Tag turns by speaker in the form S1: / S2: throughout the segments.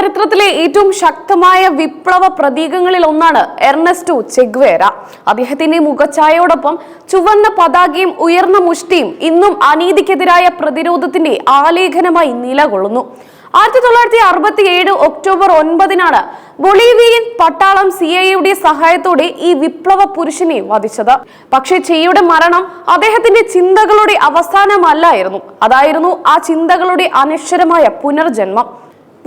S1: ചരിത്രത്തിലെ ഏറ്റവും ശക്തമായ വിപ്ലവ പ്രതീകങ്ങളിൽ ഒന്നാണ് എർണസ്റ്റു ചെഗ്വേര. അദ്ദേഹത്തിന്റെ മുഖഛായയോടൊപ്പം ചുവന്ന പതാകയും ഉയർന്ന മുഷ്ടിയും ഇന്നും അനീതിക്കെതിരായ പ്രതിരോധത്തിന്റെ ആലേഖനമായി നിലകൊള്ളുന്നു. ആയിരത്തി തൊള്ളായിരത്തി അറുപത്തി ഏഴ് ഒക്ടോബർ ഒൻപതിനാണ് ബൊളീവിയൻ പട്ടാളം സി ഐയുടെ സഹായത്തോടെ ഈ വിപ്ലവ പുരുഷനെ വധിച്ചത്. പക്ഷേ ചെയ്യുടെ മരണം അദ്ദേഹത്തിന്റെ ചിന്തകളുടെ അവസാനമല്ലായിരുന്നു. അതായിരുന്നു ആ ചിന്തകളുടെ അനശ്വരമായ പുനർജന്മം.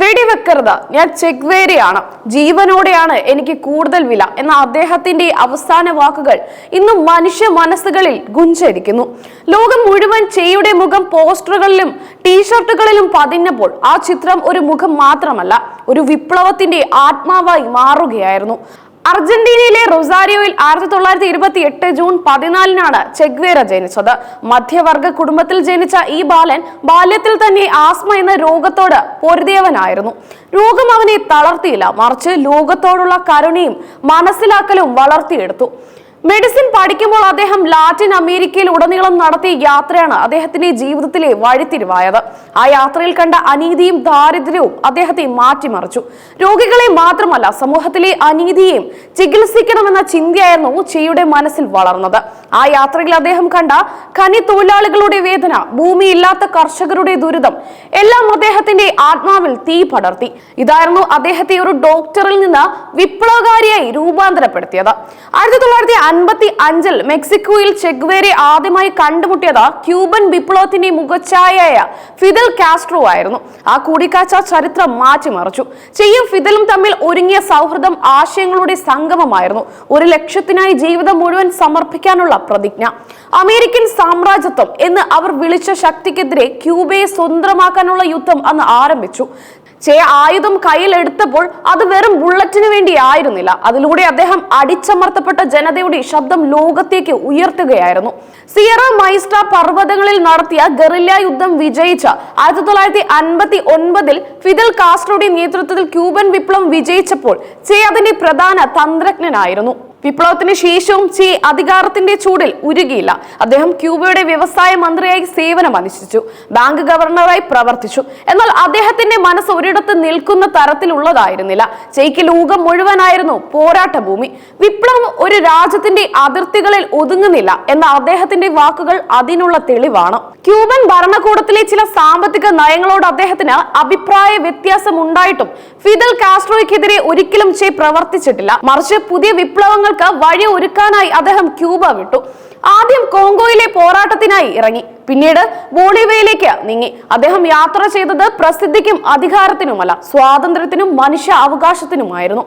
S1: വെടിവെക്കരുത്. ഞാൻ ചെക്വേരിയാണ്. ജീവനോടെയാണ് എനിക്ക് കൂടുതൽ വില. എന്ന അദ്ദേഹത്തിന്റെ അവസാന വാക്കുകൾ ഇന്നും മനുഷ്യ മനസ്സുകളിൽ ഗുഞ്ചരിക്കുന്നു. ലോകം മുഴുവൻ ചെയ്യുടെ മുഖം പോസ്റ്ററുകളിലും ടീഷർട്ടുകളിലും പതിഞ്ഞപ്പോൾ ആ ചിത്രം ഒരു മുഖം മാത്രമല്ല ഒരു വിപ്ലവത്തിന്റെ ആത്മാവായി മാറുകയായിരുന്നു. അർജന്റീനയിലെ റൊസാരിയോയിൽ ആയിരത്തി തൊള്ളായിരത്തി ഇരുപത്തി എട്ട് ജൂൺ പതിനാലിനാണ് ചെഗ്വേര ജനിച്ചത്. മധ്യവർഗ കുടുംബത്തിൽ ജനിച്ച ഈ ബാലൻ ബാല്യത്തിൽ തന്നെ ആസ്മ എന്ന രോഗത്തോട് പൊരുതിയവനായിരുന്നു. രോഗം അവനെ തളർത്തിയില്ല. മറിച്ച് ലോകത്തോടുള്ള കരുണയും മനസ്സിലാക്കലും വളർത്തിയെടുത്തു. മെഡിസിൻ പഠിക്കുമ്പോൾ അദ്ദേഹം ലാറ്റിൻ അമേരിക്കയിൽ ഉടനീളം നടത്തിയ യാത്രയാണ് അദ്ദേഹത്തിന്റെ ജീവിതത്തിലെ വഴിത്തിരിവായത്. ആ യാത്രയിൽ കണ്ട അനീതിയും ദാരിദ്ര്യവും അദ്ദേഹത്തെ മാറ്റിമറിച്ചു. രോഗികളെ മാത്രമല്ല സമൂഹത്തിലെ അനീതിയെയും ചികിത്സിക്കണമെന്ന ചിന്തയായിരുന്നു ചെയ്യുടെ മനസ്സിൽ വളർന്നത്. ആ യാത്രയിൽ അദ്ദേഹം കണ്ട ഖനി തൊഴിലാളികളുടെ വേദന ഭൂമിയില്ലാത്ത കർഷകരുടെ ദുരിതം എല്ലാം അദ്ദേഹത്തിന്റെ ആത്മാവിൽ തീ പടർത്തി. ഇതായിരുന്നു അദ്ദേഹത്തെ ഒരു ഡോക്ടറിൽ നിന്ന് വിപ്ലവകാരിയായി രൂപാന്തരപ്പെടുത്തിയത്. ആയിരത്തി അൻപത്തി അഞ്ചിൽ മെക്സിക്കോയിൽ ചെഗ്വേരെ ആദ്യമായി കണ്ടുമുട്ടിയത് ക്യൂബൻ വിപ്ലവത്തിന്റെ മുഖച്ഛായയായ ഫിദൽ കാസ്ട്രോ ആയിരുന്നു. ആ കൂടിക്കാഴ്ച ചരിത്രം മാറ്റിമറിച്ചു. ചെയ്യും ഫിദലും തമ്മിൽ ഒരുങ്ങിയ സൗഹൃദം ആശയങ്ങളുടെ സംഗമമായിരുന്നു. ഒരു ലക്ഷ്യത്തിനായി ജീവിതം മുഴുവൻ സമർപ്പിക്കാനുള്ള പ്രതിജ്ഞ. അമേരിക്കൻ സാമ്രാജ്യത്വം എന്ന് അവർ വിളിച്ച ശക്തിക്കെതിരെ ക്യൂബയെ സ്വതന്ത്രമാക്കാനുള്ള യുദ്ധം അന്ന് ആരംഭിച്ചു. ചെ ആയുധം കയ്യിലെടുത്തപ്പോൾ അത് വെറും ബുള്ളറ്റിന് വേണ്ടി ആയിരുന്നില്ല അതിലൂടെ അദ്ദേഹം അടിച്ചമർത്തപ്പെട്ട ജനതയുടെ ശബ്ദം ലോകത്തേക്ക് ഉയർത്തുകയായിരുന്നു. സിയറ മൈസ്ട്ര പർവതങ്ങളിൽ നടത്തിയ ഗറില്ല യുദ്ധം വിജയിച്ച ആയിരത്തി തൊള്ളായിരത്തി അൻപത്തി ഒൻപതിൽ ഫിദൽ കാസ്ട്രോയുടെ നേതൃത്വത്തിൽ ക്യൂബൻ വിപ്ലവം വിജയിച്ചപ്പോൾ ചെ അതിന്റെ പ്രധാന തന്ത്രജ്ഞനായിരുന്നു. വിപ്ലവത്തിന് ശേഷവും ചെ അധികാരത്തിന്റെ ചൂടിൽ ഉരുകിയില്ല. അദ്ദേഹം ക്യൂബയുടെ വ്യവസായ മന്ത്രിയായി സേവനം അനുഷ്ഠിച്ചു. ബാങ്ക് ഗവർണറായി പ്രവർത്തിച്ചു. എന്നാൽ അദ്ദേഹത്തിന്റെ മനസ്സ് ഒരിടത്ത് നിൽക്കുന്ന തരത്തിലുള്ളതായിരുന്നില്ല. ചെയ്ക്ക് ലോകം മുഴുവനായിരുന്നു പോരാട്ട ഭൂമി വിപ്ലവം ഒരു രാജ്യത്തിന്റെ അതിർത്തികളിൽ ഒതുങ്ങുന്നില്ല എന്ന അദ്ദേഹത്തിന്റെ വാക്കുകൾ അതിനുള്ള തെളിവാണ്. ക്യൂബൻ ഭരണകൂടത്തിലെ ചില സാമ്പത്തിക നയങ്ങളോട് അദ്ദേഹത്തിന് അഭിപ്രായ വ്യത്യാസം ഉണ്ടായിട്ടും ഫിദൽ കാസ്ട്രോയ്ക്കെതിരെ ഒരിക്കലും ചെ പ്രവർത്തിച്ചിട്ടില്ല. മറിച്ച് പുതിയ വിപ്ലവങ്ങൾക്ക് വഴി ഒരുക്കാനായി അദ്ദേഹം ക്യൂബ വിട്ടു. ആദ്യം കോങ്കോയിലെ പോരാട്ടത്തിനായി ഇറങ്ങി. പിന്നീട് ബോളിവയിലേക്ക് നീങ്ങി. അദ്ദേഹം യാത്ര ചെയ്തത് പ്രസിദ്ധിക്കും അധികാരത്തിനുമല്ല സ്വാതന്ത്ര്യത്തിനും മനുഷ്യ അവകാശത്തിനുമായിരുന്നു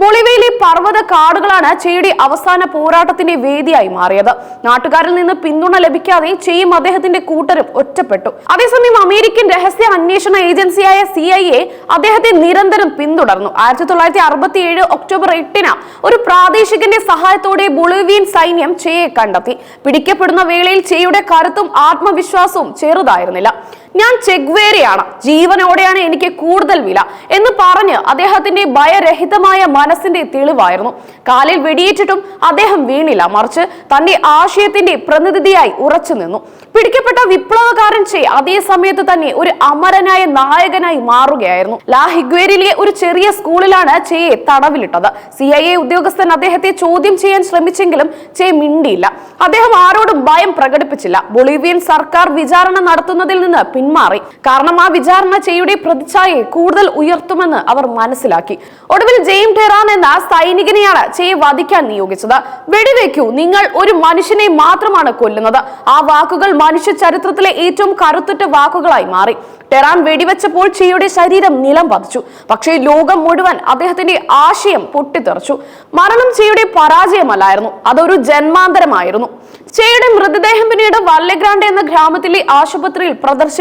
S1: ബൊളിവയിലെ പർവത കാടുകളാണ് ചെയ്യുടെ അവസാന പോരാട്ടത്തിന്റെ വേദിയായി മാറിയത്. നാട്ടുകാരിൽ നിന്ന് പിന്തുണ ലഭിക്കാതെ ചെയ്യും അദ്ദേഹത്തിന്റെ കൂട്ടരും ഒറ്റപ്പെട്ടു. അതേസമയം അമേരിക്കൻ രഹസ്യ അന്വേഷണ ഏജൻസിയായ സി ഐ എ അദ്ദേഹത്തെ നിരന്തരം പിന്തുടർന്നു. ആയിരത്തി തൊള്ളായിരത്തി അറുപത്തി ഏഴ് ഒക്ടോബർ എട്ടിന് ഒരു പ്രാദേശികന്റെ സഹായത്തോടെ ബൊളിവിയൻ സൈന്യം ചെയ്യെ കണ്ടെത്തി. പിടിക്കപ്പെടുന്ന വേളയിൽ ചെയ്യുടെ കരുത്തും ആത്മവിശ്വാസവും ചെറുതായിരുന്നില്ല. ഞാൻ ചെഗ്വേരയാണ് ജീവനോടെയാണ് എനിക്ക് കൂടുതൽ വില എന്ന് പറഞ്ഞ് അദ്ദേഹത്തിന്റെ ഭയരഹിതമായ മനസ്സിന്റെ തെളിവായിരുന്നു. കാലിൽ വെടിയേറ്റിട്ടും അദ്ദേഹം വീണില്ല. മറിച്ച് തന്റെ ആശയത്തിന്റെ പ്രതിനിധിയായി ഉറച്ചു നിന്നു. പിടിക്കപ്പെട്ട വിപ്ലവകാരൻ ചെ അതേ സമയത്ത് തന്നെ ഒരു അമരനായ നായകനായി മാറുകയായിരുന്നു. ലാഹിഗ്വേരിയിലെ ഒരു ചെറിയ സ്കൂളിലാണ് ചെയെ തടവിലിട്ടത്. സി ഐ എ ഉദ്യോഗസ്ഥൻ അദ്ദേഹത്തെ ചോദ്യം ചെയ്യാൻ ശ്രമിച്ചെങ്കിലും ചെ മിണ്ടിയില്ല. അദ്ദേഹം ആരോടും ഭയം പ്രകടിപ്പിച്ചില്ല. ബൊളീവിയൻ സർക്കാർ വിചാരണ നടത്തുന്നതിൽ നിന്ന് പിന്മാറി. കാരണം ആ വിചാരണ ചെയ്യുടെ പ്രതിച്ഛായയെ കൂടുതൽ ഉയർത്തുമെന്ന് അവർ മനസ്സിലാക്കി. ഒടുവിൽ ജെയിം ടെറാൻ എന്ന സൈനികനെയാണ് ചെയ് വധിക്കാൻ നിയോഗിച്ചത്. വെടിവെക്കൂ നിങ്ങൾ ഒരു മനുഷ്യനെ മാത്രമാണ് കൊല്ലുന്നത്. ആ വാക്കുകൾ മനുഷ്യ ചരിത്രത്തിലെ ഏറ്റവും കരുത്തുറ്റ വാക്കുകളായി മാറി. ടെറാൻ വെടിവെച്ചപ്പോൾ ചെയ്യുടെ ശരീരം നിലം പതിച്ചു പക്ഷേ ലോകം മുഴുവൻ അദ്ദേഹത്തിന്റെ ആശയം പൊട്ടിത്തെറിച്ചു. മരണം ചെയ്യുടെ പരാജയമല്ലായിരുന്നു അതൊരു ജന്മാന്തരമായിരുന്നു. ചെയ്യുടെ മൃതദേഹം പിന്നീട് വല്ലഗ്രാണ്ട് എന്ന ഗ്രാമത്തിലെ ആശുപത്രിയിൽ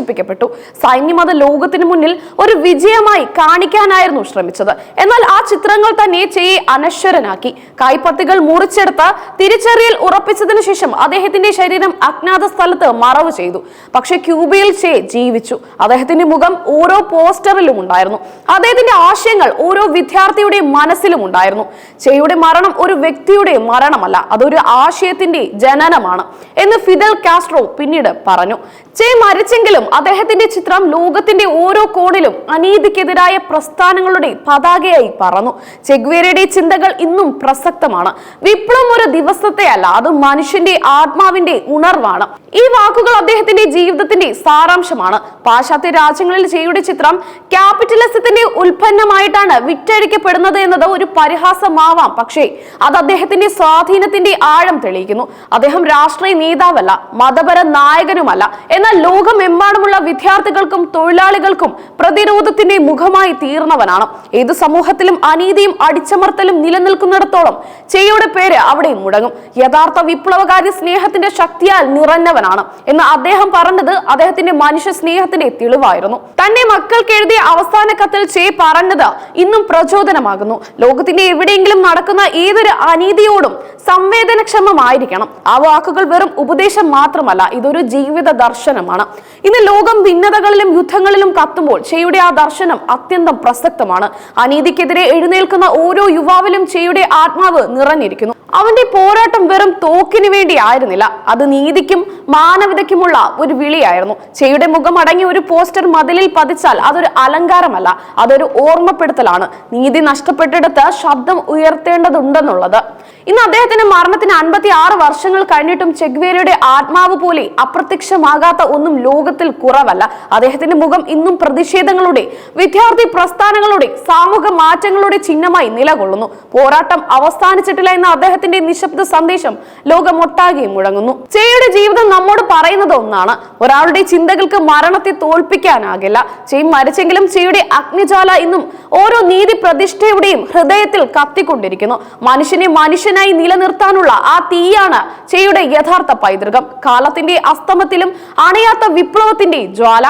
S1: പ്രദർശിപ്പിക്കപ്പെട്ടു സൈന്യം അത് ലോകത്തിന് മുന്നിൽ ഒരു വിജയമായി കാണിക്കാനായിരുന്നു ശ്രമിച്ചത്. എന്നാൽ ആ ചിത്രങ്ങൾ തന്നെ ചെയ്യെ അനശ്വരനാക്കി. കൈപ്പത്തികൾ മുറിച്ചെടുത്ത് തിരിച്ചറിയൽ ഉറപ്പിച്ചതിനു ശേഷം അദ്ദേഹത്തിന്റെ ശരീരം അജ്ഞാത സ്ഥലത്ത് മറവ് ചെയ്തു. പക്ഷെ ക്യൂബയിൽ ചെ ജീവിച്ചു. അദ്ദേഹത്തിന്റെ മുഖം ഓരോ പോസ്റ്ററിലും ഉണ്ടായിരുന്നു. അദ്ദേഹത്തിന്റെ ആശയങ്ങൾ ഓരോ വിദ്യാർത്ഥിയുടെ മനസ്സിലും ഉണ്ടായിരുന്നു. ചെയുടെ മരണം ഒരു വ്യക്തിയുടെ മരണമല്ല അതൊരു ആശയത്തിന്റെ ജനനമാണ് എന്ന് ഫിദൽ കാസ്ട്രോ പിന്നീട് പറഞ്ഞു. ചെ മരിച്ചെങ്കിലും അദ്ദേഹത്തിന്റെ ചിത്രം ലോകത്തിന്റെ ഓരോ കോണിലും അനീതിക്കെതിരായ പ്രസ്ഥാനങ്ങളുടെ പതാകയായി പറന്നു. ചെഗ്വേരയുടെ ചിന്തകൾ ഇന്നും പ്രസക്തമാണ്. വിപ്ലവം ഒരു ദിവസത്തെ അല്ല അത് മനുഷ്യന്റെ ആത്മാവിന്റെ ഉണർവാണ്. ഈ വാക്കുകൾ അദ്ദേഹത്തിന്റെ ജീവിതത്തിന്റെ സാരാംശമാണ്. പാശ്ചാത്യ രാജ്യങ്ങളിൽ ചെയ്യുടെ ചിത്രം ക്യാപിറ്റലിസത്തിന്റെ ഉൽപ്പന്നമായിട്ടാണ് വിറ്റഴിക്കപ്പെടുന്നത് എന്നത് ഒരു പരിഹാസമാവാം. പക്ഷേ അത് അദ്ദേഹത്തിന്റെ സ്വാധീനത്തിന്റെ ആഴം തെളിയിക്കുന്നു. അദ്ദേഹം രാഷ്ട്രീയ നേതാവല്ല മതപര നായകനുമല്ല. എന്നാൽ ലോകമെമ്പാടുമുള്ള വിദ്യാർത്ഥികൾക്കും തൊഴിലാളികൾക്കും പ്രതിരോധത്തിന്റെ മുഖമായി തീർന്നവനാണ്. ഏത് സമൂഹത്തിലും അനീതിയും അടിച്ചമർത്തലും നിലനിൽക്കുന്നിടത്തോളം ചെയ്യുടെ പേര് അവിടെ മുടങ്ങും. യഥാർത്ഥ വിപ്ലവകാരി സ്നേഹത്തിന്റെ ശക്തിയാൽ നിറഞ്ഞവനാണ് എന്ന് അദ്ദേഹം പറഞ്ഞത് അദ്ദേഹത്തിന്റെ മനുഷ്യ സ്നേഹത്തിന്റെ തെളിവായിരുന്നു. തന്നെ മക്കൾക്ക് എഴുതിയ അവസാന കത്തിൽ ചേ പറഞ്ഞത് ഇന്നും പ്രചോദനമാകുന്നു. ലോകത്തിന്റെ എവിടെയെങ്കിലും നടക്കുന്ന ഏതൊരു അനീതിയോടും സംവേദനക്ഷമമായിരിക്കണം. ആ വാക്കുകൾ വെറും ഉപദേശം മാത്രമല്ല ഇതൊരു ജീവിത ദർശനമാണ്. ഇന്ന് ലോകം ഭിന്നതകളിലും യുദ്ധങ്ങളിലും കത്തുമ്പോൾ ചെയ്യുടെ ആ ദർശനം അത്യന്തം പ്രസക്തമാണ്. അനീതിക്കെതിരെ എഴുന്നേൽക്കുന്ന ഓരോ യുവാവിലും ചെയ്യുടെ ആത്മാവ് നിറഞ്ഞിരിക്കുന്നു. അവന്റെ പോരാട്ടം വെറും തോക്കിനു വേണ്ടി ആയിരുന്നില്ല അത് നീതിക്കും മാനവികതയ്ക്കുമുള്ള ഒരു വിളിയായിരുന്നു. ചെയ്യുടെ മുഖം അടങ്ങിയ ഒരു പോസ്റ്റർ മതിലിൽ പതിച്ചാൽ അതൊരു അലങ്കാരമല്ല അതൊരു ഓർമ്മപ്പെടുത്തലാണ്. നീതി നഷ്ടപ്പെട്ടിടത്ത് ശബ്ദം ഉയർത്തേണ്ടതുണ്ടെന്നുള്ളത്. ഇന്ന് അദ്ദേഹത്തിന്റെ മരണത്തിന് അൻപത്തി ആറ് വർഷങ്ങൾ കഴിഞ്ഞിട്ടും ചെഗ്വേരയുടെ ആത്മാവ് പോലെ അപ്രത്യക്ഷമാകാത്ത ഒന്നും ലോകത്തിൽ കുറവല്ല. അദ്ദേഹത്തിന്റെ മുഖം ഇന്നും പ്രതിഷേധങ്ങളുടെ വിദ്യാർത്ഥി പ്രസ്ഥാനങ്ങളുടെ സാമൂഹ്യ മാറ്റങ്ങളുടെ ചിഹ്നമായി നിലകൊള്ളുന്നു. പോരാട്ടം അവസാനിച്ചിട്ടില്ല എന്ന അദ്ദേഹത്തിന്റെ നിശബ്ദ സന്ദേശം ലോകമൊട്ടാകെ മുഴങ്ങുന്നു. ചേയുടെ ജീവിതം നമ്മോട് പറയുന്നത് ഒന്നാണ്. ഒരാളുടെ ചിന്തകൾക്ക് മരണത്തെ തോൽപ്പിക്കാനാകില്ല. ചെയ് മരിച്ചെങ്കിലും ചെയ്യുടെ അഗ്നിജാല ഇന്നും ഓരോ നീതി പ്രതിഷ്ഠയുടെയും ഹൃദയത്തിൽ കത്തിക്കൊണ്ടിരിക്കുന്നു. മനുഷ്യനെ മനുഷ്യനായി നിലനിർത്താനുള്ള ആ തീയാണ് ചെയ്യുടെ യഥാർത്ഥ പൈതൃകം. കാലത്തിന്റെ അസ്തമത്തിലും അണയാത്ത വിപ്ലവത്തിന്റെ ജ്വാല.